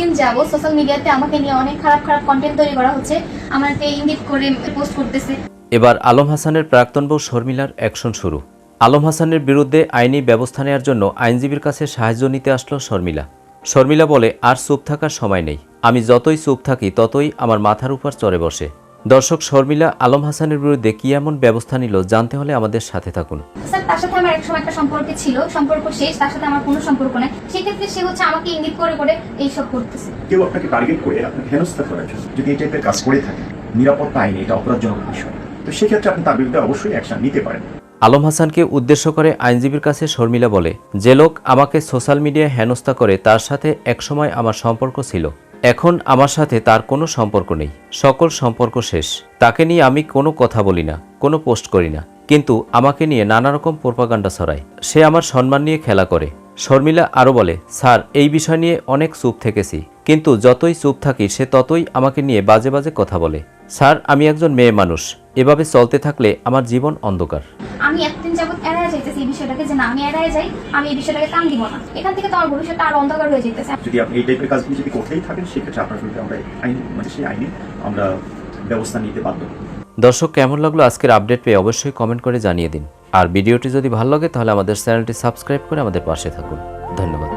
দীর্ঘদিন যাব সোশ্যাল মিডিয়াতে আমাকে নিয়ে অনেক খারাপ খারাপ কন্টেন্ট তৈরি করা হচ্ছে। আমাকে ইঙ্গিত করে পোস্ট করতেছে। এবার আলম হাসানের প্রাক্তন বউ শর্মিলার অ্যাকশন শুরু। আলম হাসানের বিরুদ্ধে আইনি ব্যবস্থা নেওয়ার জন্য আইনজীবীর কাছে সাহায্য নিতে আসলো শর্মিলা। শর্মিলা বলে, আর চুপ থাকার সময় নেই। আমি যতই চুপ থাকি, ততই আমার মাথার উপর চড়ে বসে। দর্শক শর্মিলা আলম হাসানের বিরুদ্ধে কী এমন ব্যবস্থা নিল জানতে হলে আমাদের সাথে থাকুন। স্যার তার সাথে আমার একসময় একটা সম্পর্ক ছিল সম্পর্ক শেষ তার সাথে আমার কোনো সম্পর্ক নাই। সেক্ষেত্রে সে হচ্ছে আমাকে ইঙ্গিত করে করে এইসব করতেছে। কেউ আপনাকে টার্গেট করে আপনাকে হেনস্থা করার জন্য যদি এই টাইপের কাজ করে থাকেন নিরাপত্তা আইনে এটা অপরাধজনক বিষয়। তো সেক্ষেত্রে আপনি তার বিরুদ্ধে অবশ্যই অ্যাকশন নিতে পারেন। আলম হাসানকে উদ্দেশ্য করে আইনজীবীর কাছে শর্মিলা বলে যে লোক আমাকে সোশ্যাল মিডিয়ায় হেনস্থা করে তার সাথে একসময় আমার সম্পর্ক ছিল। এখন আমার সাথে তার কোনো সম্পর্ক নেই। সকল সম্পর্ক শেষ। তাকে নিয়ে আমি কোনো কথা বলি না, কোনো পোস্ট করি না। কিন্তু আমাকে নিয়ে নানা রকম প্রোপাগান্ডা ছড়ায়। সে আমার সম্মান নিয়ে খেলা করে। শর্মিলা আরও বলে, স্যার, এই বিষয় নিয়ে অনেক চুপ থেকেছি। কিন্তু যতই চুপ থাকি, সে ততই আমাকে নিয়ে বাজে বাজে কথা বলে। স্যার আমি একজন মেয়ে মানুষ। এভাবে চলতে থাকলে আমার জীবন অন্ধকার। আমি এতদিন যাবত এড়ায় যাইতেছি এই বিষয়টাকে যে না আমি এড়ায় যাই আমি এই বিষয়টাকে কান দিব না। এখান থেকে তো আমার ভবিষ্যৎটা আরও অন্ধকার হয়ে যেতেছে যদি আপনি এই টাইপের কাজগুলি যদি করতেই থাকেন সেক্ষেত্রে আপনার বিরুদ্ধে আমরা আইন মানে সেই আইনে আমরা ব্যবস্থা নিতে বাধ্য দর্শক কেমন লাগল আজকের আপডেট পেয়ে অবশ্যই কমেন্ট করে জানিয়ে দিন। আর ভিডিওটি যদি ভালো লাগে তাহলে আমাদের চ্যানেলটি সাবস্ক্রাইব করে আমাদের পাশে থাকুন। ধন্যবাদ।